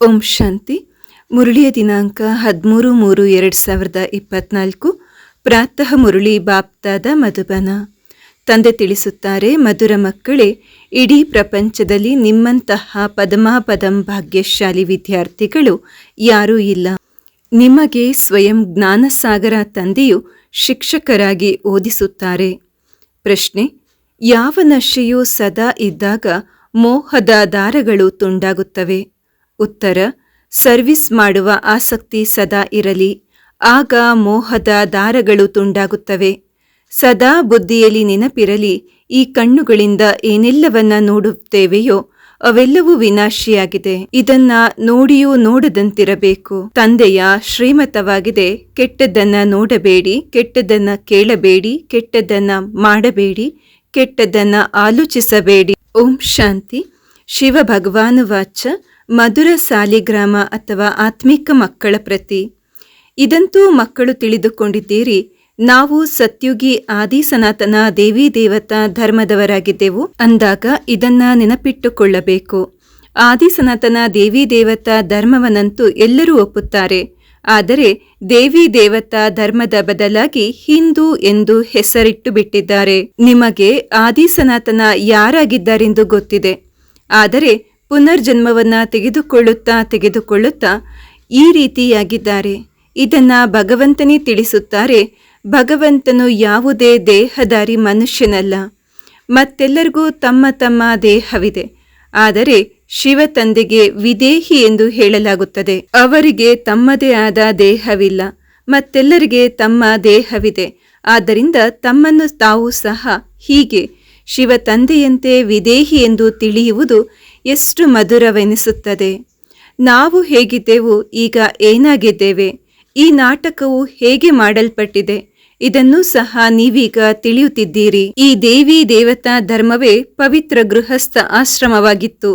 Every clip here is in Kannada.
ಓಂ ಶಾಂತಿ. ಮುರುಳಿಯ ದಿನಾಂಕ ಹದಿಮೂರು ಮೂರು ಎರಡು ಸಾವಿರದ ಇಪ್ಪತ್ನಾಲ್ಕು. ಪ್ರಾತಃ ಮುರಳಿ ಬಾಪ್ತಾದ ಮಧುಬನ. ತಂದೆ ತಿಳಿಸುತ್ತಾರೆ, ಮಧುರ ಮಕ್ಕಳೇ, ಇಡೀ ಪ್ರಪಂಚದಲ್ಲಿ ನಿಮ್ಮಂತಹ ಪದಮಾಪದಂ ಭಾಗ್ಯಶಾಲಿ ವಿದ್ಯಾರ್ಥಿಗಳು ಯಾರೂ ಇಲ್ಲ. ನಿಮಗೆ ಸ್ವಯಂ ಜ್ಞಾನಸಾಗರ ತಂದೆಯು ಶಿಕ್ಷಕರಾಗಿ ಓದಿಸುತ್ತಾರೆ. ಪ್ರಶ್ನೆ, ಯಾವ ನಶೆಯು ಸದಾ ಇದ್ದಾಗ ಮೋಹದ ದಾರಗಳು ತುಂಡಾಗುತ್ತವೆ? ಉತ್ತರ, ಸರ್ವಿಸ್ ಮಾಡುವ ಆಸಕ್ತಿ ಸದಾ ಇರಲಿ, ಆಗ ಮೋಹದ ದಾರಗಳು ತುಂಡಾಗುತ್ತವೆ. ಸದಾ ಬುದ್ಧಿಯಲ್ಲಿ ನೆನಪಿರಲಿ, ಈ ಕಣ್ಣುಗಳಿಂದ ಏನೆಲ್ಲವನ್ನ ನೋಡುತ್ತೇವೆಯೋ ಅವೆಲ್ಲವೂ ವಿನಾಶಿಯಾಗಿದೆ. ಇದನ್ನ ನೋಡಿಯೂ ನೋಡದಂತಿರಬೇಕು. ತಂದೆಯ ಶ್ರೀಮತವಾಗಿದೆ, ಕೆಟ್ಟದ್ದನ್ನ ನೋಡಬೇಡಿ, ಕೆಟ್ಟದ್ದನ್ನ ಕೇಳಬೇಡಿ, ಕೆಟ್ಟದ್ದನ್ನ ಮಾಡಬೇಡಿ, ಕೆಟ್ಟದ್ದನ್ನ ಆಲೋಚಿಸಬೇಡಿ. ಓಂ ಶಾಂತಿ. ಶಿವ ಭಗವಾನು ವಾಚ ಮಧುರ ಸಾಲಿಗ್ರಾಮ ಅಥವಾ ಆತ್ಮಿಕ ಮಕ್ಕಳ ಪ್ರತಿ. ಇದಂತೂ ಮಕ್ಕಳು ತಿಳಿದುಕೊಂಡಿದ್ದೀರಿ, ನಾವು ಸತ್ಯುಗಿ ಆದಿ ಸನಾತನ ದೇವಿ ದೇವತಾ ಧರ್ಮದವರಾಗಿದ್ದೆವು ಅಂದಾಗ ಇದನ್ನ ನೆನಪಿಟ್ಟುಕೊಳ್ಳಬೇಕು. ಆದಿ ಸನಾತನ ದೇವಿ ದೇವತಾ ಧರ್ಮವನ್ನಂತೂ ಎಲ್ಲರೂ ಒಪ್ಪುತ್ತಾರೆ, ಆದರೆ ದೇವಿ ದೇವತಾ ಧರ್ಮದ ಬದಲಾಗಿ ಹಿಂದೂ ಎಂದು ಹೆಸರಿಟ್ಟು ಬಿಟ್ಟಿದ್ದಾರೆ. ನಿಮಗೆ ಆದಿ ಸನಾತನ ಯಾರಾಗಿದ್ದಾರೆಂದು ಗೊತ್ತಿದೆ, ಆದರೆ ಪುನರ್ಜನ್ಮವನ್ನ ತೆಗೆದುಕೊಳ್ಳುತ್ತಾ ತೆಗೆದುಕೊಳ್ಳುತ್ತಾ ಈ ರೀತಿಯಾಗಿದ್ದಾರೆ. ಇದನ್ನು ಭಗವಂತನೇ ತಿಳಿಸುತ್ತಾರೆ, ಭಗವಂತನು ಯಾವುದೇ ದೇಹದಾರಿ ಮನುಷ್ಯನಲ್ಲ, ಮತ್ತೆಲ್ಲರಿಗೂ ತಮ್ಮ ತಮ್ಮ ದೇಹವಿದೆ. ಆದರೆ ಶಿವ ತಂದೆಗೆ ವಿದೇಹಿ ಎಂದು ಹೇಳಲಾಗುತ್ತದೆ. ಅವರಿಗೆ ತಮ್ಮದೇ ಆದ ದೇಹವಿಲ್ಲ, ಮತ್ತೆಲ್ಲರಿಗೆ ತಮ್ಮ ದೇಹವಿದೆ. ಆದ್ದರಿಂದ ತಮ್ಮನ್ನು ತಾವು ಸಹ ಹೀಗೆ ಶಿವ ತಂದೆಯಂತೆ ವಿದೇಹಿ ಎಂದು ತಿಳಿಯುವುದು ಎಷ್ಟು ಮಧುರವೆನಿಸುತ್ತದೆ. ನಾವು ಹೇಗಿದ್ದೆವು, ಈಗ ಏನಾಗಿದ್ದೇವೆ. ಈ ನಾಟಕವು ಹೇಗೆ ಮಾಡಲ್ಪಟ್ಟಿದೆ. ಇದನ್ನು ಸಹ ನೀವೀಗ ತಿಳಿಯುತ್ತಿದ್ದೀರಿ. ಈ ದೇವಿ ದೇವತಾ ಧರ್ಮವೇ ಪವಿತ್ರ ಗೃಹಸ್ಥ ಆಶ್ರಮವಾಗಿತ್ತು.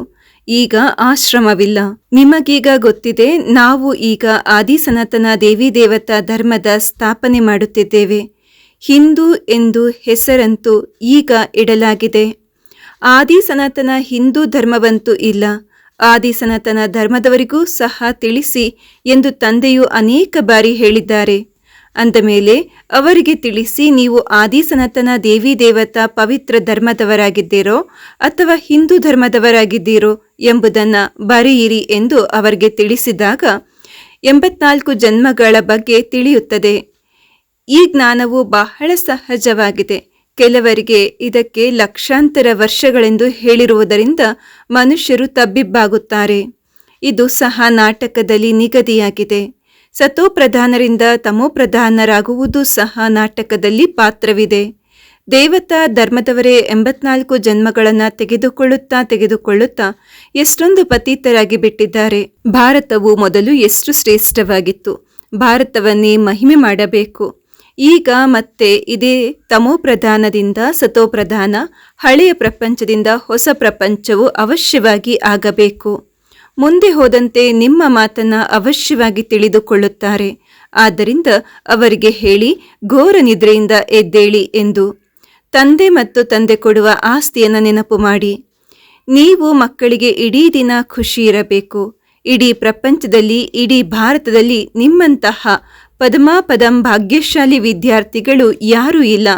ಈಗ ಆಶ್ರಮವಿಲ್ಲ. ನಿಮಗೀಗ ಗೊತ್ತಿದೆ, ನಾವು ಈಗ ಆದಿ ಸನಾತನ ದೇವಿ ದೇವತಾ ಧರ್ಮದ ಸ್ಥಾಪನೆ ಮಾಡುತ್ತಿದ್ದೇವೆ. ಹಿಂದೂ ಎಂದು ಹೆಸರಂತೂ ಈಗ ಇಡಲಾಗಿದೆ. ಆದಿ ಸನಾತನ ಹಿಂದೂ ಧರ್ಮವಂತೂ ಇಲ್ಲ. ಆದಿ ಸನಾತನ ಧರ್ಮದವರಿಗೂ ಸಹ ತಿಳಿಸಿ ಎಂದು ತಂದೆಯು ಅನೇಕ ಬಾರಿ ಹೇಳಿದ್ದಾರೆ. ಅಂದ ಮೇಲೆ ಅವರಿಗೆ ತಿಳಿಸಿ ನೀವು ಆದಿ ಸನಾತನ ದೇವಿ ದೇವತಾ ಪವಿತ್ರ ಧರ್ಮದವರಾಗಿದ್ದೀರೋ ಅಥವಾ ಹಿಂದೂ ಧರ್ಮದವರಾಗಿದ್ದೀರೋ ಎಂಬುದನ್ನು ಬರೆಯಿರಿ ಎಂದು ಅವರಿಗೆ ತಿಳಿಸಿದಾಗ ಎಂಬತ್ನಾಲ್ಕು ಜನ್ಮಗಳ ಬಗ್ಗೆ ತಿಳಿಯುತ್ತದೆ. ಈ ಜ್ಞಾನವು ಬಹಳ ಸಹಜವಾಗಿದೆ. ಕೆಲವರಿಗೆ ಇದಕ್ಕೆ ಲಕ್ಷಾಂತರ ವರ್ಷಗಳೆಂದು ಹೇಳಿರುವುದರಿಂದ ಮನುಷ್ಯರು ತಬ್ಬಿಬ್ಬಾಗುತ್ತಾರೆ. ಇದು ಸಹ ನಾಟಕದಲ್ಲಿ ನಿಗದಿಯಾಗಿದೆ. ಸತೋಪ್ರಧಾನರಿಂದ ತಮೋಪ್ರಧಾನರಾಗುವುದು ಸಹ ನಾಟಕದಲ್ಲಿ ಪಾತ್ರವಿದೆ. ದೇವತಾ ಧರ್ಮದವರೇ ಎಂಬತ್ನಾಲ್ಕು ಜನ್ಮಗಳನ್ನು ತೆಗೆದುಕೊಳ್ಳುತ್ತಾ ತೆಗೆದುಕೊಳ್ಳುತ್ತಾ ಎಷ್ಟೊಂದು ಪತೀತರಾಗಿ ಬಿಟ್ಟಿದ್ದಾರೆ. ಭಾರತವು ಮೊದಲು ಎಷ್ಟು ಶ್ರೇಷ್ಠವಾಗಿತ್ತು. ಭಾರತವನ್ನೇ ಮಹಿಮೆ ಮಾಡಬೇಕು. ಈಗ ಮತ್ತೆ ಇದೇ ತಮೋಪ್ರಧಾನದಿಂದ ಸತೋಪ್ರಧಾನ ಹಳೆಯ ಪ್ರಪಂಚದಿಂದ ಹೊಸ ಪ್ರಪಂಚವು ಅವಶ್ಯವಾಗಿ ಆಗಬೇಕು. ಮುಂದೆ ಹೋದಂತೆ ನಿಮ್ಮ ಮಾತನ್ನ ಅವಶ್ಯವಾಗಿ ತಿಳಿದುಕೊಳ್ಳುತ್ತಾರೆ. ಆದ್ದರಿಂದ ಅವರಿಗೆ ಹೇಳಿ, ಘೋರ ನಿದ್ರೆಯಿಂದ ಎದ್ದೇಳಿ ಎಂದು. ತಂದೆ ಮತ್ತು ತಂದೆ ಕೊಡುವ ಆಸ್ತಿಯನ್ನು ನೆನಪು ಮಾಡಿ. ನೀವು ಮಕ್ಕಳಿಗೆ ಇಡೀ ದಿನ ಖುಷಿ ಇರಬೇಕು. ಇಡೀ ಪ್ರಪಂಚದಲ್ಲಿ, ಇಡೀ ಭಾರತದಲ್ಲಿ ನಿಮ್ಮಂತಹ ಪದಮಾಪದಂ ಭಾಗ್ಯಶಾಲಿ ವಿದ್ಯಾರ್ಥಿಗಳು ಯಾರೂ ಇಲ್ಲ.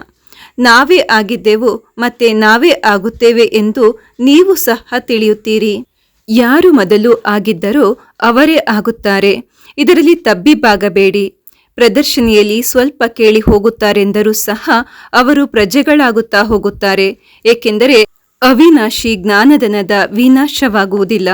ನಾವೇ ಆಗಿದ್ದೆವು ಮತ್ತೆ ನಾವೇ ಆಗುತ್ತೇವೆ ಎಂದು ನೀವು ಸಹ ತಿಳಿಯುತ್ತೀರಿ. ಯಾರು ಮೊದಲು ಆಗಿದ್ದರೋ ಅವರೇ ಆಗುತ್ತಾರೆ. ಇದರಲ್ಲಿ ತಬ್ಬಿಬ್ಬಾಗಬೇಡಿ. ಪ್ರದರ್ಶನಿಯಲ್ಲಿ ಸ್ವಲ್ಪ ಕೇಳಿ ಹೋಗುತ್ತಾರೆಂದರೂ ಸಹ ಅವರು ಪ್ರಜೆಗಳಾಗುತ್ತಾ ಹೋಗುತ್ತಾರೆ, ಏಕೆಂದರೆ ಅವಿನಾಶಿ ಜ್ಞಾನದನದ ವಿನಾಶವಾಗುವುದಿಲ್ಲ.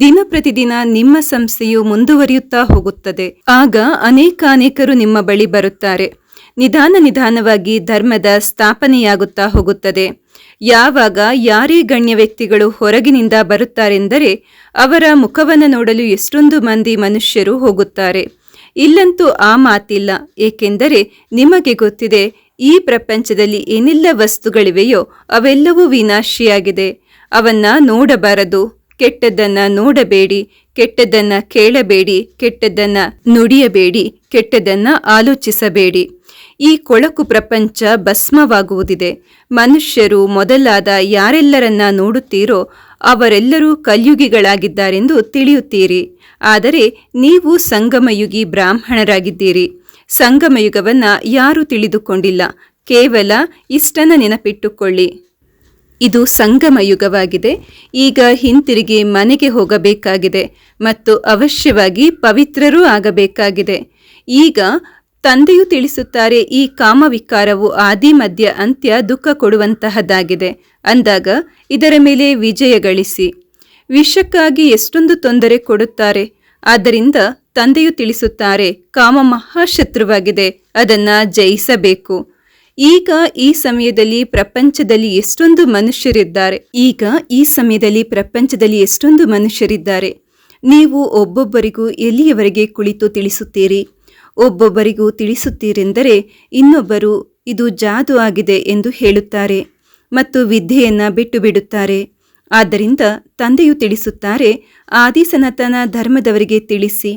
ದಿನ ಪ್ರತಿದಿನ ನಿಮ್ಮ ಸಂಸ್ಥೆಯು ಮುಂದುವರಿಯುತ್ತಾ ಹೋಗುತ್ತದೆ. ಆಗ ಅನೇಕಾನೇಕರು ನಿಮ್ಮ ಬಳಿ ಬರುತ್ತಾರೆ. ನಿಧಾನ ನಿಧಾನವಾಗಿ ಧರ್ಮದ ಸ್ಥಾಪನೆಯಾಗುತ್ತಾ ಹೋಗುತ್ತದೆ. ಯಾವಾಗ ಯಾರೇ ಗಣ್ಯ ವ್ಯಕ್ತಿಗಳು ಹೊರಗಿನಿಂದ ಬರುತ್ತಾರೆಂದರೆ ಅವರ ಮುಖವನ್ನು ನೋಡಲು ಎಷ್ಟೊಂದು ಮಂದಿ ಮನುಷ್ಯರು ಹೋಗುತ್ತಾರೆ. ಇಲ್ಲಂತೂ ಆ ಮಾತಿಲ್ಲ. ಏಕೆಂದರೆ ನಿಮಗೆ ಗೊತ್ತಿದೆ, ಈ ಪ್ರಪಂಚದಲ್ಲಿ ಏನೆಲ್ಲ ವಸ್ತುಗಳಿವೆಯೋ ಅವೆಲ್ಲವೂ ವಿನಾಶಿಯಾಗಿದೆ. ಅವನ್ನ ನೋಡಬಾರದು. ಕೆಟ್ಟದ್ದನ್ನ ನೋಡಬೇಡಿ, ಕೆಟ್ಟದ್ದನ್ನು ಕೇಳಬೇಡಿ, ಕೆಟ್ಟದ್ದನ್ನು ನುಡಿಯಬೇಡಿ, ಕೆಟ್ಟದ್ದನ್ನು ಆಲೋಚಿಸಬೇಡಿ. ಈ ಕೊಳಕು ಪ್ರಪಂಚ ಭಸ್ಮವಾಗುವುದಿದೆ. ಮನುಷ್ಯರು ಮೊದಲಾದ ಯಾರೆಲ್ಲರನ್ನ ನೋಡುತ್ತೀರೋ ಅವರೆಲ್ಲರೂ ಕಲ್ಯುಗಿಗಳಾಗಿದ್ದಾರೆಂದು ತಿಳಿಯುತ್ತೀರಿ. ಆದರೆ ನೀವು ಸಂಗಮಯುಗಿ ಬ್ರಾಹ್ಮಣರಾಗಿದ್ದೀರಿ. ಸಂಗಮಯುಗವನ್ನು ಯಾರೂ ತಿಳಿದುಕೊಂಡಿಲ್ಲ. ಕೇವಲ ಇಷ್ಟನ ನೆನಪಿಟ್ಟುಕೊಳ್ಳಿ. ಇದು ಸಂಗಮ ಯುಗವಾಗಿದೆ. ಈಗ ಹಿಂತಿರುಗಿ ಮನೆಗೆ ಹೋಗಬೇಕಾಗಿದೆ ಮತ್ತು ಅವಶ್ಯವಾಗಿ ಪವಿತ್ರರೂ ಆಗಬೇಕಾಗಿದೆ. ಈಗ ತಂದೆಯು ತಿಳಿಸುತ್ತಾರೆ, ಈ ಕಾಮವಿಕಾರವು ಆದಿ, ಮಧ್ಯ, ಅಂತ್ಯ ದುಃಖ ಕೊಡುವಂತಹದ್ದಾಗಿದೆ. ಅಂದಾಗ ಇದರ ಮೇಲೆ ವಿಜಯ ಗಳಿಸಿ. ವಿಷಕ್ಕಾಗಿ ಎಷ್ಟೊಂದು ತೊಂದರೆ ಕೊಡುತ್ತಾರೆ. ಆದ್ದರಿಂದ ತಂದೆಯು ತಿಳಿಸುತ್ತಾರೆ, ಕಾಮ ಮಹಾಶತ್ರುವಾಗಿದೆ, ಅದನ್ನು ಜಯಿಸಬೇಕು. ಈಗ ಈ ಸಮಯದಲ್ಲಿ ಪ್ರಪಂಚದಲ್ಲಿ ಎಷ್ಟೊಂದು ಮನುಷ್ಯರಿದ್ದಾರೆ. ಈಗ ಈ ಸಮಯದಲ್ಲಿ ಪ್ರಪಂಚದಲ್ಲಿ ಎಷ್ಟೊಂದು ಮನುಷ್ಯರಿದ್ದಾರೆ. ನೀವು ಒಬ್ಬೊಬ್ಬರಿಗೂ ಎಲ್ಲಿಯವರೆಗೆ ಕುಳಿತು ತಿಳಿಸುತ್ತೀರಿ? ಒಬ್ಬೊಬ್ಬರಿಗೂ ತಿಳಿಸುತ್ತೀರೆಂದರೆ ಇನ್ನೊಬ್ಬರು ಇದು ಜಾದು ಆಗಿದೆ ಎಂದು ಹೇಳುತ್ತಾರೆ ಮತ್ತು ವಿದ್ಯೆಯನ್ನು ಬಿಟ್ಟು ಬಿಡುತ್ತಾರೆ ಆದ್ದರಿಂದ ತಂದೆಯು ತಿಳಿಸುತ್ತಾರೆ, ಆದಿಸನಾತನ ಧರ್ಮದವರಿಗೆ ತಿಳಿಸಿ.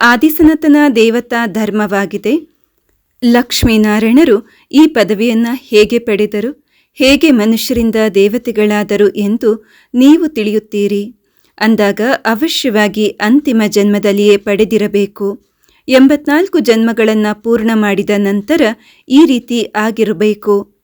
ಆದಿಸನಾತನ ದೇವತಾ ಧರ್ಮವಾಗಿದೆ. ಲಕ್ಷ್ಮೀನಾರಾಯಣರು ಈ ಪದವಿಯನ್ನು ಹೇಗೆ ಪಡೆದರು? ಹೇಗೆ ಮನುಷ್ಯರಿಂದ ದೇವತೆಗಳಾದರು ಎಂದು ನೀವು ತಿಳಿಯುತ್ತೀರಿ. ಅಂದಾಗ ಅವಶ್ಯವಾಗಿ ಅಂತಿಮ ಜನ್ಮದಲ್ಲಿಯೇ ಪಡೆದಿರಬೇಕು. ಎಂಬತ್ನಾಲ್ಕು ಜನ್ಮಗಳನ್ನು ಪೂರ್ಣ ಮಾಡಿದ ನಂತರ ಈ ರೀತಿ ಆಗಿರಬೇಕು.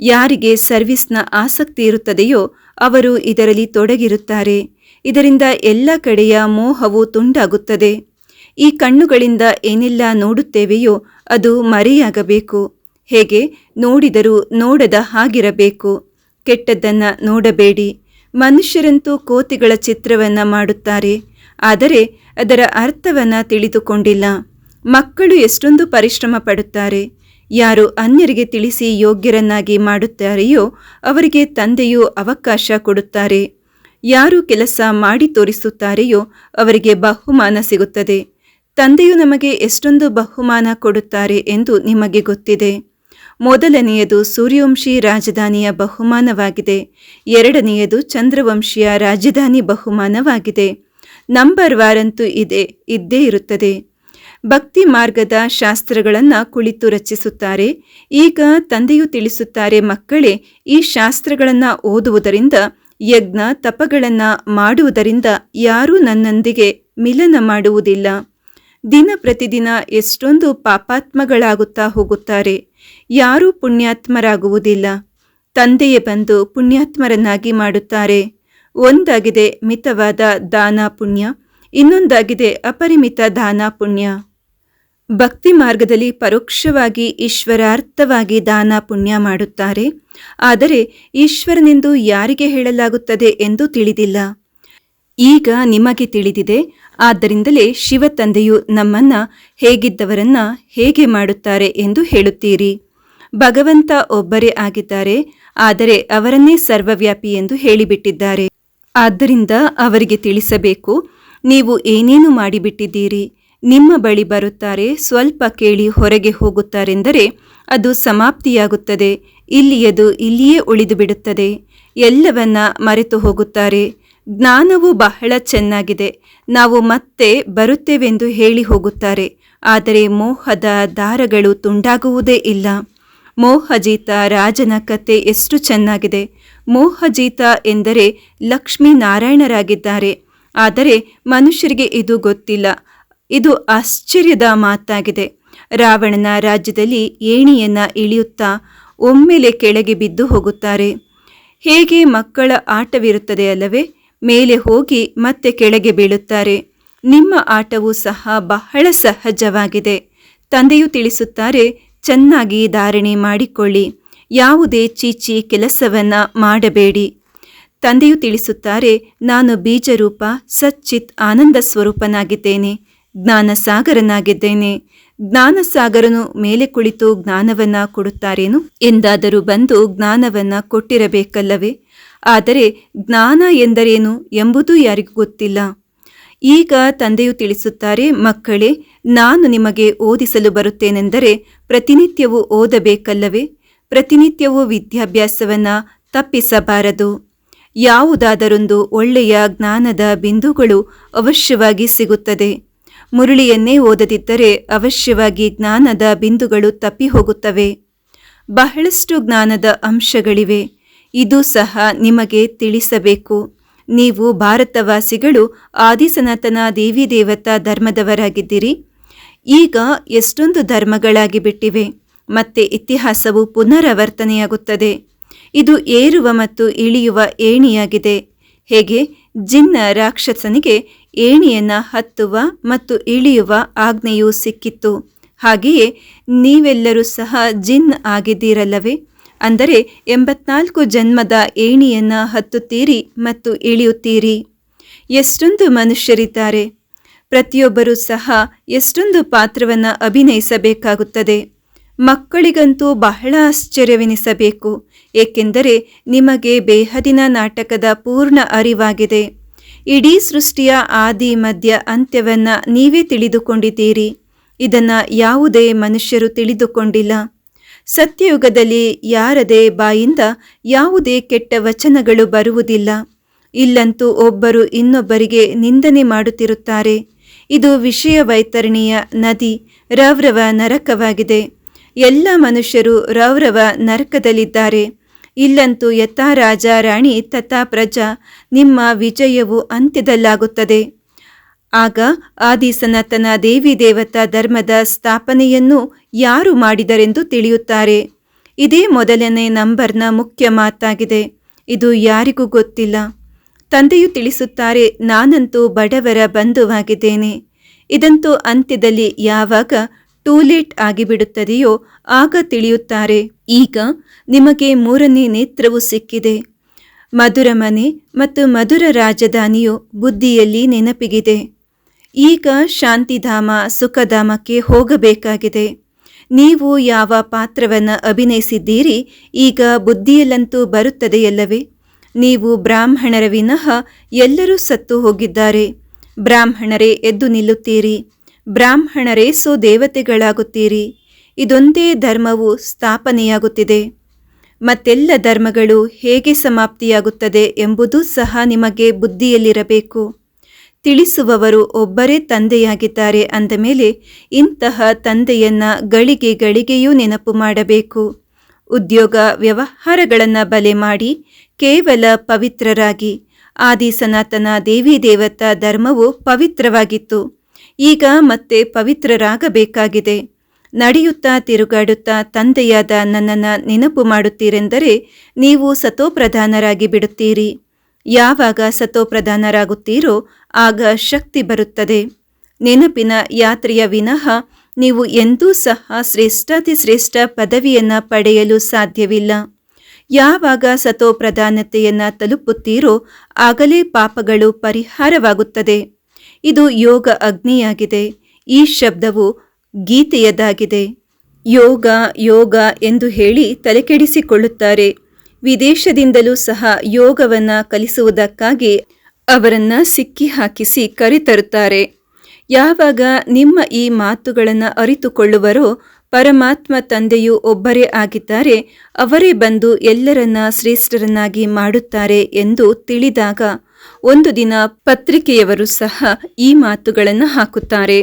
ಯಾರಿಗೆ ಸರ್ವಿಸ್ನ ಆಸಕ್ತಿ ಇರುತ್ತದೆಯೋ ಅವರು ಇದರಲ್ಲಿ ತೊಡಗಿರುತ್ತಾರೆ. ಇದರಿಂದ ಎಲ್ಲ ಕಡೆಯ ಮೋಹವು ತುಂಡಾಗುತ್ತದೆ. ಈ ಕಣ್ಣುಗಳಿಂದ ಏನೆಲ್ಲ ನೋಡುತ್ತೇವೆಯೋ ಅದು ಮರೆಯಾಗಬೇಕು. ಹೇಗೆ? ನೋಡಿದರೂ ನೋಡದ ಹಾಗಿರಬೇಕು. ಕೆಟ್ಟದ್ದನ್ನು ನೋಡಬೇಡಿ. ಮನುಷ್ಯರಂತೂ ಕೋತಿಗಳ ಚಿತ್ರವನ್ನ ಮಾಡುತ್ತಾರೆ. ಆದರೆ ಅದರ ಅರ್ಥವನ್ನ ತಿಳಿದುಕೊಂಡಿಲ್ಲ. ಮಕ್ಕಳು ಎಷ್ಟೊಂದು ಪರಿಶ್ರಮ ಪಡುತ್ತಾರೆ. ಯಾರು ಅನ್ಯರಿಗೆ ತಿಳಿಸಿ ಯೋಗ್ಯರನ್ನಾಗಿ ಮಾಡುತ್ತಾರೆಯೋ ಅವರಿಗೆ ತಂದೆಯು ಅವಕಾಶ ಕೊಡುತ್ತಾರೆ. ಯಾರು ಕೆಲಸ ಮಾಡಿ ತೋರಿಸುತ್ತಾರೆಯೋ ಅವರಿಗೆ ಬಹುಮಾನ ಸಿಗುತ್ತದೆ. ತಂದೆಯು ನಮಗೆ ಎಷ್ಟೊಂದು ಬಹುಮಾನ ಕೊಡುತ್ತಾರೆ ಎಂದು ನಿಮಗೆ ಗೊತ್ತಿದೆ. ಮೊದಲನೆಯದು ಸೂರ್ಯವಂಶಿ ರಾಜಧಾನಿಯ ಬಹುಮಾನವಾಗಿದೆ. ಎರಡನೆಯದು ಚಂದ್ರವಂಶಿಯ ರಾಜಧಾನಿ ಬಹುಮಾನವಾಗಿದೆ. ನಂಬರ್ ವಾರಂತೂ ಇದೆ, ಇದ್ದೇ ಇರುತ್ತದೆ. ಭಕ್ತಿ ಮಾರ್ಗದ ಶಾಸ್ತ್ರಗಳನ್ನು ಕುಳಿತು ರಚಿಸುತ್ತಾರೆ. ಈಗ ತಂದೆಯು ತಿಳಿಸುತ್ತಾರೆ, ಮಕ್ಕಳೇ, ಈ ಶಾಸ್ತ್ರಗಳನ್ನು ಓದುವುದರಿಂದ, ಯಜ್ಞ, ತಪಗಳನ್ನು ಮಾಡುವುದರಿಂದ ಯಾರೂ ನನ್ನೊಂದಿಗೆ ಮಿಲನ ಮಾಡುವುದಿಲ್ಲ. ದಿನ ಪ್ರತಿದಿನ ಎಷ್ಟೊಂದು ಪಾಪಾತ್ಮಗಳಾಗುತ್ತಾ ಹೋಗುತ್ತಾರೆ. ಯಾರೂ ಪುಣ್ಯಾತ್ಮರಾಗುವುದಿಲ್ಲ. ತಂದೆಯೇ ಬಂದು ಪುಣ್ಯಾತ್ಮರನ್ನಾಗಿ ಮಾಡುತ್ತಾರೆ. ಒಂದಾಗಿದೆ ಮಿತವಾದ ದಾನ ಪುಣ್ಯ ಇನ್ನೊಂದಾಗಿದೆ ಅಪರಿಮಿತ ದಾನ ಪುಣ್ಯ ಭಕ್ತಿ ಮಾರ್ಗದಲ್ಲಿ ಪರೋಕ್ಷವಾಗಿ ಈಶ್ವರಾರ್ಥವಾಗಿ ದಾನ ಪುಣ್ಯ ಮಾಡುತ್ತಾರೆ. ಆದರೆ ಈಶ್ವರನೆಂದು ಯಾರಿಗೆ ಹೇಳಲಾಗುತ್ತದೆ ಎಂದು ತಿಳಿದಿಲ್ಲ. ಈಗ ನಿಮಗೆ ತಿಳಿದಿದೆ ಆದ್ದರಿಂದಲೇ ಶಿವ ತಂದೆಯು ನಮ್ಮನ್ನ ಹೇಗಿದ್ದವರನ್ನ ಹೇಗೆ ಮಾಡುತ್ತಾರೆ ಎಂದು ಹೇಳುತ್ತೀರಿ. ಭಗವಂತ ಒಬ್ಬರೇ ಆಗಿದ್ದಾರೆ, ಆದರೆ ಅವರನ್ನೇ ಸರ್ವವ್ಯಾಪಿ ಎಂದು ಹೇಳಿಬಿಟ್ಟಿದ್ದಾರೆ. ಆದ್ದರಿಂದ ಅವರಿಗೆ ತಿಳಿಸಬೇಕು, ನೀವು ಏನೇನು ಮಾಡಿಬಿಟ್ಟಿದ್ದೀರಿ? ನಿಮ್ಮ ಬಳಿ ಬರುತ್ತಾರೆ, ಸ್ವಲ್ಪ ಕೇಳಿ ಹೊರಗೆ ಹೋಗುತ್ತಾರೆಂದರೆ ಅದು ಸಮಾಪ್ತಿಯಾಗುತ್ತದೆ ಇಲ್ಲಿಯದು ಇಲ್ಲಿಯೇ ಉಳಿದು ಬಿಡುತ್ತದೆ ಎಲ್ಲವನ್ನ ಮರೆತು ಹೋಗುತ್ತಾರೆ. ಜ್ಞಾನವು ಬಹಳ ಚೆನ್ನಾಗಿದೆ. ನಾವು ಮತ್ತೆ ಬರುತ್ತೇವೆಂದು ಹೇಳಿ ಹೋಗುತ್ತಾರೆ. ಆದರೆ ಮೋಹದ ದಾರಗಳು ತುಂಡಾಗುವುದೇ ಇಲ್ಲ. ಮೋಹಜೀತ ರಾಜನ ಕತೆ ಎಷ್ಟು ಚೆನ್ನಾಗಿದೆ. ಮೋಹಜೀತ ಎಂದರೆ ಲಕ್ಷ್ಮೀ ನಾರಾಯಣರಾಗಿದ್ದಾರೆ ಆದರೆ ಮನುಷ್ಯರಿಗೆ ಇದು ಗೊತ್ತಿಲ್ಲ. ಇದು ಆಶ್ಚರ್ಯದ ಮಾತಾಗಿದೆ. ರಾವಣನ ರಾಜ್ಯದಲ್ಲಿ ಏಣಿಯನ್ನು ಇಳಿಯುತ್ತಾ ಒಮ್ಮೆಲೆ ಕೆಳಗೆ ಬಿದ್ದು ಹೋಗುತ್ತಾರೆ. ಹೇಗೆ ಮಕ್ಕಳ ಆಟವಿರುತ್ತದೆ ಅಲ್ಲವೇ? ಮೇಲೆ ಹೋಗಿ ಮತ್ತೆ ಕೆಳಗೆ ಬೀಳುತ್ತಾರೆ. ನಿಮ್ಮ ಆಟವು ಸಹ ಬಹಳ ಸಹಜವಾಗಿದೆ. ತಂದೆಯು ತಿಳಿಸುತ್ತಾರೆ, ಚೆನ್ನಾಗಿ ಧಾರಣೆ ಮಾಡಿಕೊಳ್ಳಿ. ಯಾವುದೇ ಚೀಚಿ ಕೆಲಸವನ್ನ ಮಾಡಬೇಡಿ. ತಂದೆಯು ತಿಳಿಸುತ್ತಾರೆ, ನಾನು ಬೀಜರೂಪ, ಸಚ್ಚಿತ್ ಆನಂದ ಸ್ವರೂಪನಾಗಿದ್ದೇನೆ, ಜ್ಞಾನಸಾಗರನಾಗಿದ್ದೇನೆ. ಜ್ಞಾನಸಾಗರನು ಮೇಲೆ ಕುಳಿತು ಜ್ಞಾನವನ್ನ ಕೊಡುತ್ತಾರೇನು? ಎಂದಾದರೂ ಬಂದು ಜ್ಞಾನವನ್ನ ಕೊಟ್ಟಿರಬೇಕಲ್ಲವೇ? ಆದರೆ ಜ್ಞಾನ ಎಂದರೇನು ಎಂಬುದೂ ಯಾರಿಗೂ ಗೊತ್ತಿಲ್ಲ. ಈಗ ತಂದೆಯು ತಿಳಿಸುತ್ತಾರೆ, ಮಕ್ಕಳೇ, ನಾನು ನಿಮಗೆ ಓದಿಸಲು ಬರುತ್ತೇನೆಂದರೆ ಪ್ರತಿನಿತ್ಯವೂ ಓದಬೇಕಲ್ಲವೇ? ಪ್ರತಿನಿತ್ಯವೂ ವಿದ್ಯಾಭ್ಯಾಸವನ್ನು ತಪ್ಪಿಸಬಾರದು. ಯಾವುದಾದರೊಂದು ಒಳ್ಳೆಯ ಜ್ಞಾನದ ಬಿಂದುಗಳು ಅವಶ್ಯವಾಗಿ ಸಿಗುತ್ತದೆ. ಮುರುಳಿಯನ್ನೇ ಓದದಿದ್ದರೆ ಅವಶ್ಯವಾಗಿ ಜ್ಞಾನದ ಬಿಂದುಗಳು ತಪ್ಪಿ ಹೋಗುತ್ತವೆ ಬಹಳಷ್ಟು ಜ್ಞಾನದ ಅಂಶಗಳಿವೆ. ಇದು ಸಹ ನಿಮಗೆ ತಿಳಿಸಬೇಕು. ನೀವು ಭಾರತವಾಸಿಗಳು ಆದಿಸನಾತನ ದೇವಿ ದೇವತಾ ಧರ್ಮದವರಾಗಿದ್ದೀರಿ. ಈಗ ಎಷ್ಟೊಂದು ಧರ್ಮಗಳಾಗಿ ಬಿಟ್ಟಿವೆ. ಮತ್ತೆ ಇತಿಹಾಸವು ಪುನರಾವರ್ತನೆಯಾಗುತ್ತದೆ. ಇದು ಏರುವ ಮತ್ತು ಇಳಿಯುವ ಏಣಿಯಾಗಿದೆ. ಹೇಗೆ? ಜಿನ್ನ ರಾಕ್ಷಸನಿಗೆ ಏಣಿಯನ್ನು ಹತ್ತುವ ಮತ್ತು ಇಳಿಯುವ ಆಜ್ಞೆಯು ಸಿಕ್ಕಿತ್ತು. ಹಾಗೆಯೇ ನೀವೆಲ್ಲರೂ ಸಹ ಜಿನ್ ಆಗಿದ್ದೀರಲ್ಲವೇ? ಅಂದರೆ ಎಂಬತ್ನಾಲ್ಕು ಜನ್ಮದ ಏಣಿಯನ್ನು ಹತ್ತುತ್ತೀರಿ ಮತ್ತು ಇಳಿಯುತ್ತೀರಿ. ಎಷ್ಟೊಂದು ಮನುಷ್ಯರಿದ್ದಾರೆ. ಪ್ರತಿಯೊಬ್ಬರೂ ಸಹ ಎಷ್ಟೊಂದು ಪಾತ್ರವನ್ನು ಅಭಿನಯಿಸಬೇಕಾಗುತ್ತದೆ. ಮಕ್ಕಳಿಗಂತೂ ಬಹಳ ಆಶ್ಚರ್ಯವೆನಿಸಬೇಕು. ಏಕೆಂದರೆ ನಿಮಗೆ ಬೇಹದಿನ ನಾಟಕದ ಪೂರ್ಣ ಅರಿವಾಗಿದೆ. ಇಡೀ ಸೃಷ್ಟಿಯ ಆದಿ, ಮಧ್ಯ, ಅಂತ್ಯವನ್ನು ನೀವೇ ತಿಳಿದುಕೊಂಡಿದ್ದೀರಿ. ಇದನ್ನು ಯಾವುದೇ ಮನುಷ್ಯರು ತಿಳಿದುಕೊಂಡಿಲ್ಲ. ಸತ್ಯಯುಗದಲ್ಲಿ ಯಾರದೇ ಬಾಯಿಂದ ಯಾವುದೇ ಕೆಟ್ಟ ವಚನಗಳು ಬರುವುದಿಲ್ಲ. ಇಲ್ಲಂತೂ ಒಬ್ಬರು ಇನ್ನೊಬ್ಬರಿಗೆ ನಿಂದನೆ ಮಾಡುತ್ತಿರುತ್ತಾರೆ. ಇದು ವಿಷಯ ವೈತರಣಿಯ ನದಿ ರೌರವ ನರಕವಾಗಿದೆ. ಎಲ್ಲ ಮನುಷ್ಯರು ರೌರವ ನರಕದಲ್ಲಿದ್ದಾರೆ. ಇಲ್ಲಂತೂ ಯಥಾ ರಾಜ ರಾಣಿ ತಥಾ ಪ್ರಜಾ ನಿಮ್ಮ ವಿಜಯವು ಅಂತ್ಯದಲ್ಲಾಗುತ್ತದೆ. ಆಗ ಆದಿ ಸನಾತನ ದೇವಿ ದೇವತಾ ಧರ್ಮದ ಸ್ಥಾಪನೆಯನ್ನು ಯಾರು ಮಾಡಿದರೆಂದು ತಿಳಿಯುತ್ತಾರೆ. ಇದೇ ಮೊದಲನೇ ನಂಬರ್ನ ಮುಖ್ಯ ಮಾತಾಗಿದೆ. ಇದು ಯಾರಿಗೂ ಗೊತ್ತಿಲ್ಲ. ತಂದೆಯು ತಿಳಿಸುತ್ತಾರೆ, ನಾನಂತೂ ಬಡವರ ಬಂಧುವಾಗಿದ್ದೇನೆ. ಇದಂತೂ ಅಂತ್ಯದಲ್ಲಿ ಯಾವಾಗ ಟೂ ಲೇಟ್ ಆಗಿಬಿಡುತ್ತದೆಯೋ ಆಗ ತಿಳಿಯುತ್ತಾರೆ. ಈಗ ನಿಮಗೆ ಮೂರನೇ ನೇತ್ರವು ಸಿಕ್ಕಿದೆ. ಮಧುರ ಮನೆ ಮತ್ತು ಮಧುರ ರಾಜಧಾನಿಯು ಬುದ್ಧಿಯಲ್ಲಿ ನೆನಪಿಗಿದೆ. ಈಗ ಶಾಂತಿಧಾಮ ಸುಖಧಾಮಕ್ಕೆ ಹೋಗಬೇಕಾಗಿದೆ. ನೀವು ಯಾವ ಪಾತ್ರವನ್ನು ಅಭಿನಯಿಸಿದ್ದೀರಿ? ಈಗ ಬುದ್ಧಿಯಲ್ಲಂತೂ ಬರುತ್ತದೆಯಲ್ಲವೇ? ನೀವು ಬ್ರಾಹ್ಮಣರ ವಿನಃ ಎಲ್ಲರೂ ಸತ್ತು ಹೋಗಿದ್ದಾರೆ. ಬ್ರಾಹ್ಮಣರೇ ಎದ್ದು ನಿಲ್ಲುತ್ತೀರಿ. ಬ್ರಾಹ್ಮಣರೇ ಸೋ ದೇವತೆಗಳಾಗುತ್ತೀರಿ ಇದೊಂದೇ ಧರ್ಮವು ಸ್ಥಾಪನೆಯಾಗುತ್ತಿದೆ. ಮತ್ತೆಲ್ಲ ಧರ್ಮಗಳು ಹೇಗೆ ಸಮಾಪ್ತಿಯಾಗುತ್ತದೆ ಎಂಬುದು ಸಹ ನಿಮಗೆ ಬುದ್ಧಿಯಲ್ಲಿರಬೇಕು. ತಿಳಿಸುವವರು ಒಬ್ಬರೇ ತಂದೆಯಾಗಿದ್ದಾರೆ ಅಂದ ಮೇಲೆ ಇಂತಹ ತಂದೆಯನ್ನ ಗಳಿಗೆ ಗಳಿಗೆಯೂ ನೆನಪು ಮಾಡಬೇಕು. ಉದ್ಯೋಗ ವ್ಯವಹಾರಗಳನ್ನು ಬಲೆ ಮಾಡಿ ಕೇವಲ ಪವಿತ್ರರಾಗಿ. ಆದಿ ಸನಾತನ ದೇವಿ ದೇವತಾ ಧರ್ಮವು ಪವಿತ್ರವಾಗಿತ್ತು. ಈಗ ಮತ್ತೆ ಪವಿತ್ರರಾಗಬೇಕಾಗಿದೆ. ನಡೆಯುತ್ತಾ ತಿರುಗಾಡುತ್ತಾ ತಂದೆಯಾದ ನನ್ನನ್ನು ನೆನಪು ಮಾಡುತ್ತೀರೆಂದರೆ ನೀವು ಸತೋಪ್ರಧಾನರಾಗಿ ಬಿಡುತ್ತೀರಿ. ಯಾವಾಗ ಸತೋಪ್ರಧಾನರಾಗುತ್ತೀರೋ ಆಗ ಶಕ್ತಿ ಬರುತ್ತದೆ. ನೆನಪಿನ ಯಾತ್ರೆಯ ವಿನಃ ನೀವು ಎಂದೂ ಸಹ ಶ್ರೇಷ್ಠಾತಿ ಶ್ರೇಷ್ಠ ಪದವಿಯನ್ನು ಪಡೆಯಲು ಸಾಧ್ಯವಿಲ್ಲ. ಯಾವಾಗ ಸತೋಪ್ರಧಾನತೆಯನ್ನು ತಲುಪುತ್ತೀರೋ ಆಗಲೇ ಪಾಪಗಳು ಪರಿಹಾರವಾಗುತ್ತದೆ. ಇದು ಯೋಗ ಅಗ್ನಿಯಾಗಿದೆ. ಈ ಶಬ್ದವು ಗೀತೆಯದಾಗಿದೆ. ಯೋಗ ಯೋಗ ಎಂದು ಹೇಳಿ ತಲೆಕೆಡಿಸಿಕೊಳ್ಳುತ್ತಾರೆ. ವಿದೇಶದಿಂದಲೂ ಸಹ ಯೋಗವನ್ನು ಕಲಿಸುವುದಕ್ಕಾಗಿ ಅವರನ್ನು ಸಿಕ್ಕಿ ಹಾಕಿಸಿ ಕರೆತರುತ್ತಾರೆ. ಯಾವಾಗ ನಿಮ್ಮ ಈ ಮಾತುಗಳನ್ನು ಅರಿತುಕೊಳ್ಳುವರೋ ಪರಮಾತ್ಮ ತಂದೆಯು ಒಬ್ಬರೇ ಆಗಿದ್ದಾರೆ, ಅವರೇ ಬಂದು ಎಲ್ಲರನ್ನ ಶ್ರೇಷ್ಠರನ್ನಾಗಿ ಮಾಡುತ್ತಾರೆ ಎಂದು ತಿಳಿದಾಗ ಒಂದು ದಿನ ಪತ್ರಿಕೆಯವರು ಸಹ ಈ ಮಾತುಗಳನ್ನು ಹಾಕುತ್ತಾರೆ.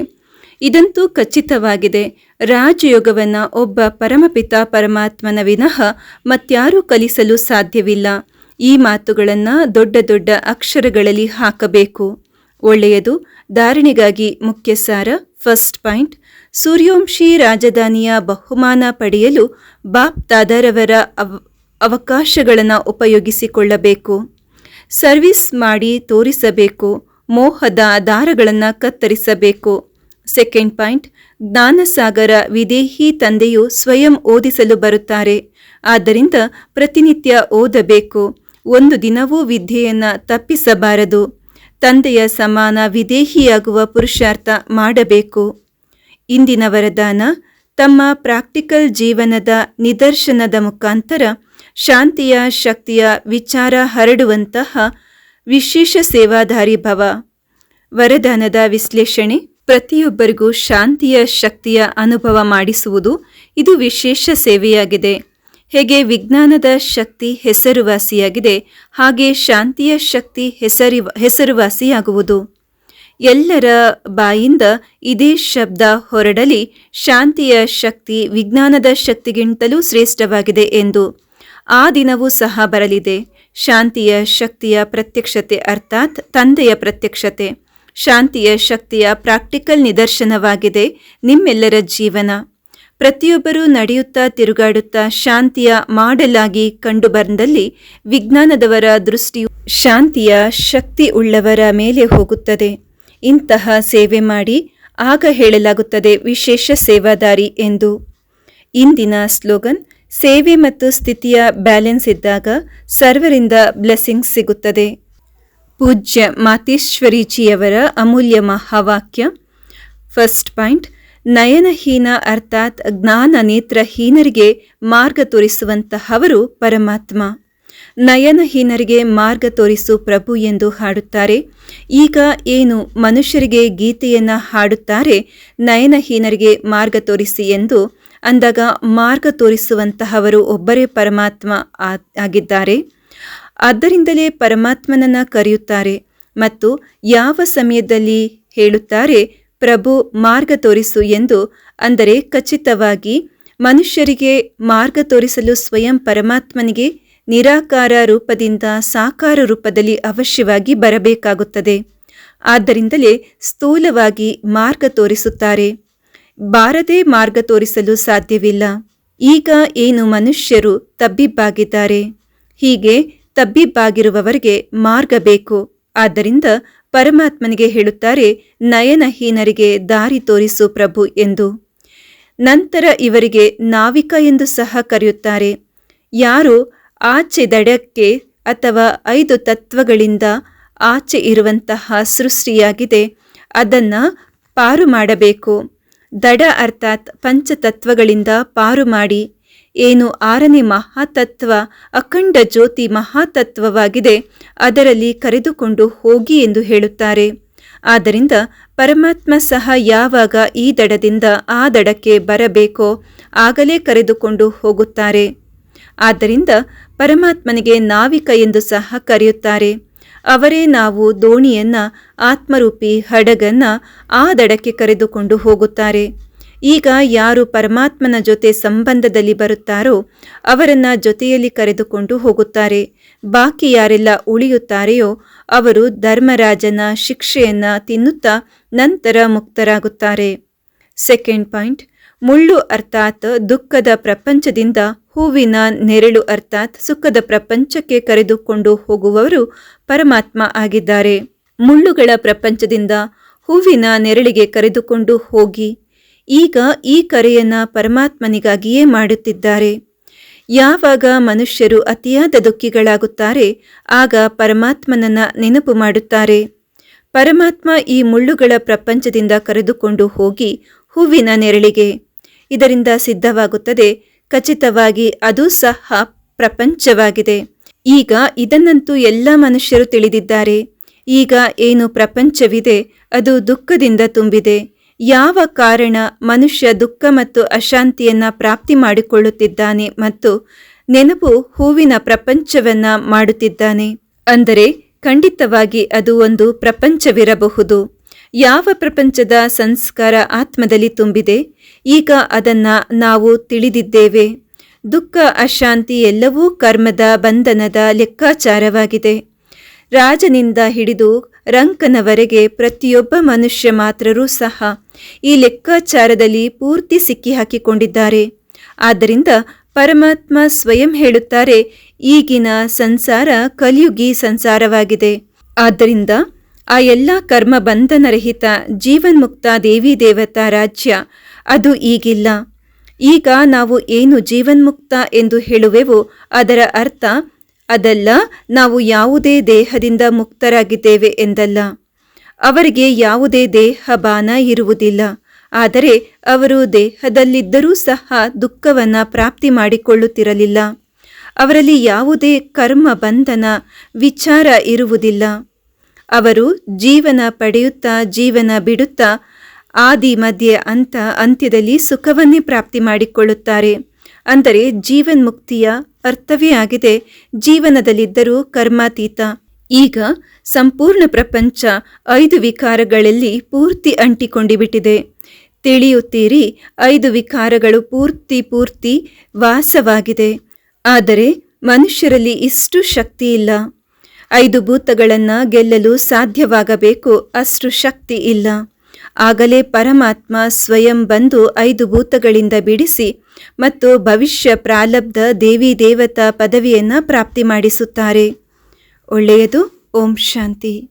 ಇದಂತೂ ಖಚಿತವಾಗಿದೆ. ರಾಜಯೋಗವನ್ನು ಒಬ್ಬ ಪರಮಪಿತ ಪರಮಾತ್ಮನ ವಿನಃ ಮತ್ಯಾರೂ ಕಲಿಸಲು ಸಾಧ್ಯವಿಲ್ಲ. ಈ ಮಾತುಗಳನ್ನು ದೊಡ್ಡ ದೊಡ್ಡ ಅಕ್ಷರಗಳಲ್ಲಿ ಹಾಕಬೇಕು. ಒಳ್ಳೆಯದು. ಧಾರಣೆಗಾಗಿ ಮುಖ್ಯ ಸಾರ ಫಸ್ಟ್ ಪಾಯಿಂಟ್ ಸೂರ್ಯವಂಶಿ ರಾಜಧಾನಿಯ ಬಹುಮಾನ ಪಡೆಯಲು ಬಾಪ್ ದಾದಾರವರ ಅವ, ಅವಕಾಶಗಳನ್ನು ಉಪಯೋಗಿಸಿಕೊಳ್ಳಬೇಕು. ಸರ್ವಿಸ್ ಮಾಡಿ ತೋರಿಸಬೇಕು. ಮೋಹದ ದಾರಗಳನ್ನು ಕತ್ತರಿಸಬೇಕು. ಸೆಕೆಂಡ್ ಪಾಯಿಂಟ್ ಜ್ಞಾನಸಾಗರ ವಿದೇಹಿ ತಂದೆಯು ಸ್ವಯಂ ಓದಿಸಲು ಬರುತ್ತಾರೆ. ಆದ್ದರಿಂದ ಪ್ರತಿನಿತ್ಯ ಓದಬೇಕು. ಒಂದು ದಿನವೂ ವಿದ್ಯೆಯನ್ನು ತಪ್ಪಿಸಬಾರದು. ತಂದೆಯ ಸಮಾನ ವಿದೇಹಿಯಾಗುವ ಪುರುಷಾರ್ಥ ಮಾಡಬೇಕು. ಇಂದಿನ ವರದಾನ, ತಮ್ಮ ಪ್ರಾಕ್ಟಿಕಲ್ ಜೀವನದ ನಿದರ್ಶನದ ಮುಖಾಂತರ ಶಾಂತಿಯ ಶಕ್ತಿಯ ವಿಚಾರ ಹರಡುವಂತಹ ವಿಶೇಷ ಸೇವಾಧಾರಿ ಭವ. ವರದಾನದ ವಿಶ್ಲೇಷಣೆ ಪ್ರತಿಯೊಬ್ಬರಿಗೂ ಶಾಂತಿಯ ಶಕ್ತಿಯ ಅನುಭವ ಮಾಡಿಸುವುದು ಇದು ವಿಶೇಷ ಸೇವೆಯಾಗಿದೆ. ಹೇಗೆ ವಿಜ್ಞಾನದ ಶಕ್ತಿ ಹೆಸರುವಾಸಿಯಾಗಿದೆ, ಹಾಗೆ ಶಾಂತಿಯ ಶಕ್ತಿ ಹೆಸರಿ, ಹೆಸರುವಾಸಿಯಾಗುವುದು. ಎಲ್ಲರ ಬಾಯಿಂದ ಇದೇ ಶಬ್ದ ಹೊರಡಲಿ, ಶಾಂತಿಯ ಶಕ್ತಿ ವಿಜ್ಞಾನದ ಶಕ್ತಿಗಿಂತಲೂ ಶ್ರೇಷ್ಠವಾಗಿದೆ ಎಂದು. ಆ ದಿನವೂ ಸಹ ಬರಲಿದೆ. ಶಾಂತಿಯ ಶಕ್ತಿಯ ಪ್ರತ್ಯಕ್ಷತೆ ಅರ್ಥಾತ್ ತಂದೆಯ ಪ್ರತ್ಯಕ್ಷತೆ. ಶಾಂತಿಯ ಶಕ್ತಿಯ ಪ್ರಾಕ್ಟಿಕಲ್ ನಿದರ್ಶನವಾಗಿದೆ ನಿಮ್ಮೆಲ್ಲರ ಜೀವನ. ಪ್ರತಿಯೊಬ್ಬರೂ ನಡೆಯುತ್ತಾ ತಿರುಗಾಡುತ್ತಾ ಶಾಂತಿಯ ಮಾಡಲಾಗಿ ಕಂಡುಬಂದಲ್ಲಿ ವಿಜ್ಞಾನದವರ ದೃಷ್ಟಿಯು ಶಾಂತಿಯ ಶಕ್ತಿ ಉಳ್ಳವರ ಮೇಲೆ ಹೋಗುತ್ತದೆ. ಇಂತಹ ಸೇವೆ ಮಾಡಿ ಆಗ ಹೇಳಲಾಗುತ್ತದೆ ವಿಶೇಷ ಸೇವಾದಾರಿ ಎಂದು. ಇಂದಿನ ಸ್ಲೋಗನ್, ಸೇವೆ ಮತ್ತು ಸ್ಥಿತಿಯ ಬ್ಯಾಲೆನ್ಸ್ ಇದ್ದಾಗ ಸರ್ವರಿಂದ ಬ್ಲೆಸ್ಸಿಂಗ್ಸ್ ಸಿಗುತ್ತದೆ. ಪೂಜ್ಯ ಮಾತೇಶ್ವರೀಜಿಯವರ ಅಮೂಲ್ಯ ಮಹಾವಾಕ್ಯ. ಫಸ್ಟ್ ಪಾಯಿಂಟ್ ನಯನಹೀನ ಅರ್ಥಾತ್ ಜ್ಞಾನ ನೇತ್ರಹೀನರಿಗೆ ಮಾರ್ಗ ತೋರಿಸುವಂತಹವರು ಪರಮಾತ್ಮ. ನಯನಹೀನರಿಗೆ ಮಾರ್ಗ ತೋರಿಸು ಪ್ರಭು ಎಂದು ಹಾಡುತ್ತಾರೆ. ಈಗ ಏನು ಮನುಷ್ಯರಿಗೆ ಗೀತೆಯನ್ನು ಹಾಡುತ್ತಾರೆ, ನಯನಹೀನರಿಗೆ ಮಾರ್ಗ ತೋರಿಸಿ ಎಂದು ಅಂದಾಗ ಮಾರ್ಗ ತೋರಿಸುವಂತಹವರು ಒಬ್ಬರೇ ಪರಮಾತ್ಮ ಆಗಿದ್ದಾರೆ. ಆದ್ದರಿಂದಲೇ ಪರಮಾತ್ಮನನ್ನ ಕರೆಯುತ್ತಾರೆ ಮತ್ತು ಯಾವ ಸಮಯದಲ್ಲಿ ಹೇಳುತ್ತಾರೆ, ಪ್ರಭು, ಮಾರ್ಗ ತೋರಿಸು ಎಂದು ಅಂದರೆ ಖಚಿತವಾಗಿ ಮನುಷ್ಯರಿಗೆ ಮಾರ್ಗ ತೋರಿಸಲು ಸ್ವಯಂ ಪರಮಾತ್ಮನಿಗೆ ನಿರಾಕಾರ ರೂಪದಿಂದ ಸಾಕಾರ ರೂಪದಲ್ಲಿ ಅವಶ್ಯವಾಗಿ ಬರಬೇಕಾಗುತ್ತದೆ. ಆದ್ದರಿಂದಲೇ ಸ್ಥೂಲವಾಗಿ ಮಾರ್ಗ ತೋರಿಸುತ್ತಾರೆ. ಬಾರದೆ ಮಾರ್ಗ ತೋರಿಸಲು ಸಾಧ್ಯವಿಲ್ಲ. ಈಗ ಏನು ಮನುಷ್ಯರು ತಬ್ಬಿಬ್ಬಾಗಿದ್ದಾರೆ? ಹೀಗೆ ತಬ್ಬಿಬ್ಬಾಗಿರುವವರಿಗೆ ಮಾರ್ಗ ಬೇಕು. ಆದ್ದರಿಂದ ಪರಮಾತ್ಮನಿಗೆ ಹೇಳುತ್ತಾರೆ, ನಯನಹೀನರಿಗೆ ದಾರಿ ತೋರಿಸು ಪ್ರಭು ಎಂದು. ನಂತರ ಇವರಿಗೆ ನಾವಿಕ ಎಂದು ಸಹ ಕರೆಯುತ್ತಾರೆ. ಯಾರು ಆಚೆ ದಡಕ್ಕೆ ಅಥವಾ ಐದು ತತ್ವಗಳಿಂದ ಆಚೆ ಇರುವಂತಹ ಸೃಷ್ಟಿಯಾಗಿದೆ, ಅದನ್ನ ಪಾರು ಮಾಡಬೇಕು. ದಡ ಅರ್ಥಾತ್ ಪಂಚತತ್ವಗಳಿಂದ ಪಾರು ಮಾಡಿ ಏನು ಆರನೇ ಮಹಾತತ್ವ, ಅಖಂಡ ಜ್ಯೋತಿ ಮಹಾತತ್ವವಾಗಿದೆ, ಅದರಲ್ಲಿ ಕರೆದುಕೊಂಡು ಹೋಗಿ ಎಂದು ಹೇಳುತ್ತಾರೆ. ಆದ್ದರಿಂದ ಪರಮಾತ್ಮ ಸಹ ಯಾವಾಗ ಈ ದಡದಿಂದ ಆ ದಡಕ್ಕೆ ಬರಬೇಕೋ ಆಗಲೇ ಕರೆದುಕೊಂಡು ಹೋಗುತ್ತಾರೆ. ಆದ್ದರಿಂದ ಪರಮಾತ್ಮನಿಗೆ ನಾವಿಕ ಎಂದು ಸಹ ಕರೆಯುತ್ತಾರೆ. ಅವರೇ ನಾವು ದೋಣಿಯನ್ನ, ಆತ್ಮರೂಪಿ ಹಡಗನ್ನ ಆ ದಡಕ್ಕೆ ಕರೆದುಕೊಂಡು ಹೋಗುತ್ತಾರೆ. ಈಗ ಯಾರು ಪರಮಾತ್ಮನ ಜೊತೆ ಸಂಬಂಧದಲ್ಲಿ ಬರುತ್ತಾರೋ ಅವರನ್ನ ಜೊತೆಯಲ್ಲಿ ಕರೆದುಕೊಂಡು ಹೋಗುತ್ತಾರೆ. ಬಾಕಿ ಯಾರೆಲ್ಲ ಉಳಿಯುತ್ತಾರೆಯೋ ಅವರು ಧರ್ಮರಾಜನ ಶಿಕ್ಷೆಯನ್ನ ತಿನ್ನುತ್ತಾ ನಂತರ ಮುಕ್ತರಾಗುತ್ತಾರೆ. ಸೆಕೆಂಡ್ ಪಾಯಿಂಟ್ ಮುಳ್ಳು ಅರ್ಥಾತ್ ದುಃಖದ ಪ್ರಪಂಚದಿಂದ ಹೂವಿನ ನೆರಳು ಅರ್ಥಾತ್ ಸುಖದ ಪ್ರಪಂಚಕ್ಕೆ ಕರೆದುಕೊಂಡು ಹೋಗುವವರು ಪರಮಾತ್ಮ ಆಗಿದ್ದಾರೆ. ಮುಳ್ಳುಗಳ ಪ್ರಪಂಚದಿಂದ ಹೂವಿನ ನೆರಳಿಗೆ ಕರೆದುಕೊಂಡು ಹೋಗಿ ಈಗ ಈ ಕರೆಯನ್ನು ಪರಮಾತ್ಮನಿಗಾಗಿಯೇ ಮಾಡುತ್ತಿದ್ದಾರೆ. ಯಾವಾಗ ಮನುಷ್ಯರು ಅತಿಯಾದ ದುಃಖಿಗಳಾಗುತ್ತಾರೆ, ಆಗ ಪರಮಾತ್ಮನನ್ನ ನೆನಪು ಮಾಡುತ್ತಾರೆ. ಪರಮಾತ್ಮ ಈ ಮುಳ್ಳುಗಳ ಪ್ರಪಂಚದಿಂದ ಕರೆದುಕೊಂಡು ಹೋಗಿ ಹೂವಿನ ನೆರಳಿಗೆ. ಇದರಿಂದ ಸಿದ್ಧವಾಗುತ್ತದೆ, ಖಚಿತವಾಗಿ ಅದು ಸಹ ಪ್ರಪಂಚವಾಗಿದೆ. ಈಗ ಇದನ್ನಂತೂ ಎಲ್ಲ ಮನುಷ್ಯರು ತಿಳಿದಿದ್ದಾರೆ. ಈಗ ಏನು ಪ್ರಪಂಚವಿದೆ, ಅದು ದುಃಖದಿಂದ ತುಂಬಿದೆ. ಯಾವ ಕಾರಣ ಮನುಷ್ಯ ದುಃಖ ಮತ್ತು ಅಶಾಂತಿಯನ್ನ ಪ್ರಾಪ್ತಿ ಮಾಡಿಕೊಳ್ಳುತ್ತಿದ್ದಾನೆ ಮತ್ತು ನೆನಪು ಹೂವಿನ ಪ್ರಪಂಚವನ್ನ ಮಾಡುತ್ತಿದ್ದಾನೆ? ಅಂದರೆ ಖಂಡಿತವಾಗಿ ಅದು ಒಂದು ಪ್ರಪಂಚವಿರಬಹುದು. ಯಾವ ಪ್ರಪಂಚದ ಸಂಸ್ಕಾರ ಆತ್ಮದಲ್ಲಿ ತುಂಬಿದೆ? ಈಗ ಅದನ್ನ ನಾವು ತಿಳಿದಿದ್ದೇವೆ. ದುಃಖ, ಅಶಾಂತಿ ಎಲ್ಲವೂ ಕರ್ಮದ ಬಂಧನದ ಲೆಕ್ಕಾಚಾರವಾಗಿದೆ. ರಾಜನಿಂದ ಹಿಡಿದು ರಂಕನವರೆಗೆ ಪ್ರತಿಯೊಬ್ಬ ಮನುಷ್ಯ ಮಾತ್ರರೂ ಸಹ ಈ ಲೆಕ್ಕಾಚಾರದಲ್ಲಿ ಪೂರ್ತಿ ಸಿಕ್ಕಿ ಹಾಕಿಕೊಂಡಿದ್ದಾರೆ ಆದ್ದರಿಂದ ಪರಮಾತ್ಮ ಸ್ವಯಂ ಹೇಳುತ್ತಾರೆ, ಈಗಿನ ಸಂಸಾರ ಕಲಿಯುಗಿ ಸಂಸಾರವಾಗಿದೆ. ಆದ್ದರಿಂದ ಆ ಎಲ್ಲ ಕರ್ಮ ಬಂಧನರಹಿತ ಜೀವನ್ಮುಕ್ತ ದೇವಿ ದೇವತಾ ರಾಜ್ಯ ಅದು ಈಗಿಲ್ಲ. ಈಗ ನಾವು ಏನು ಜೀವನ್ಮುಕ್ತ ಎಂದು ಹೇಳುವೆವೋ ಅದರ ಅರ್ಥ ಅದಲ್ಲ, ನಾವು ಯಾವುದೇ ದೇಹದಿಂದ ಮುಕ್ತರಾಗಿದ್ದೇವೆ ಎಂದಲ್ಲ. ಅವರಿಗೆ ಯಾವುದೇ ದೇಹ ಬಾನ ಇರುವುದಿಲ್ಲ. ಆದರೆ ಅವರು ದೇಹದಲ್ಲಿದ್ದರೂ ಸಹ ದುಃಖವನ್ನ ಪ್ರಾಪ್ತಿ ಮಾಡಿಕೊಳ್ಳುತ್ತಿರಲಿಲ್ಲ. ಅವರಲ್ಲಿ ಯಾವುದೇ ಕರ್ಮ ಬಂಧನ, ವಿಚಾರ ಇರುವುದಿಲ್ಲ. ಅವರು ಜೀವನ ಪಡೆಯುತ್ತಾ ಜೀವನ ಬಿಡುತ್ತಾ ಆದಿ, ಮಧ್ಯೆ, ಅಂತ, ಅಂತ್ಯದಲ್ಲಿ ಸುಖವನ್ನೇ ಪ್ರಾಪ್ತಿ ಮಾಡಿಕೊಳ್ಳುತ್ತಾರೆ. ಅಂದರೆ ಜೀವನ್ಮುಕ್ತಿಯ ಅರ್ಥವೇ ಆಗಿದೆ ಜೀವನದಲ್ಲಿದ್ದರೂ ಕರ್ಮಾತೀತ. ಈಗ ಸಂಪೂರ್ಣ ಪ್ರಪಂಚ ಐದು ವಿಕಾರಗಳಲ್ಲಿ ಪೂರ್ತಿ ಅಂಟಿಕೊಂಡಿಬಿಟ್ಟಿದೆ. ತಿಳಿಯುತ್ತೀರಿ, ಐದು ವಿಕಾರಗಳು ಪೂರ್ತಿ ಪೂರ್ತಿ ವಾಸವಾಗಿದೆ. ಆದರೆ ಮನುಷ್ಯರಲ್ಲಿ ಇಷ್ಟು ಶಕ್ತಿ ಇಲ್ಲ ಐದು ಭೂತಗಳನ್ನು ಗೆಲ್ಲಲು ಸಾಧ್ಯವಾಗಬೇಕು ಅಷ್ಟು ಶಕ್ತಿ ಇಲ್ಲ. ಆಗಲೇ ಪರಮಾತ್ಮ ಸ್ವಯಂ ಬಂದು ಐದು ಭೂತಗಳಿಂದ ಬಿಡಿಸಿ ಮತ್ತು ಭವಿಷ್ಯ ಪ್ರಾಲಬ್ಧ ದೇವಿ ದೇವತಾ ಪದವಿಯನ್ನು ಪ್ರಾಪ್ತಿ ಮಾಡಿಸುತ್ತಾರೆ. ಒಳ್ಳೆಯದು. ಓಂ ಶಾಂತಿ.